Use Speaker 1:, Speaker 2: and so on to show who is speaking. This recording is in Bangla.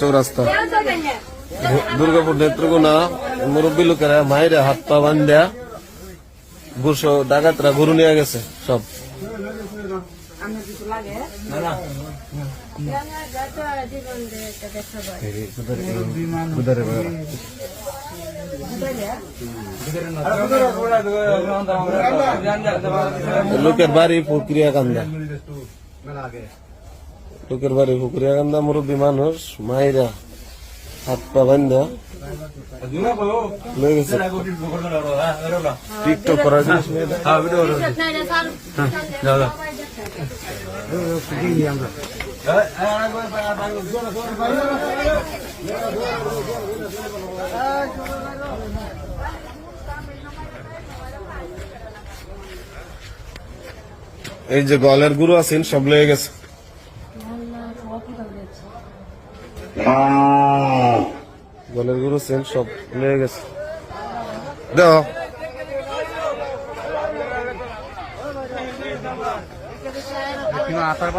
Speaker 1: চৌরাস্তা। দুর্গাপুর নেত্রকোনা মুরব্বী লোকেরা মায়েরা হাত পা বান্ধা গুরসো ডাকাতরা গরু নিয়ে গেছে সব। লোকের বাড়ি প্রক্রিয়া কান্দা। লোকের বাড়ি প্রক্রিয়া কান্দা মুরব্বী মানুষ মায়েরা হাত পা বান্ধা। টিকটক করার জিনিস নিয়ে দেয়। এই যে গলের গুরু আছেন সব লয়ে গেছে। গলের গুরু আছেন সব লয়ে গেছে। দাও।
Speaker 2: আতার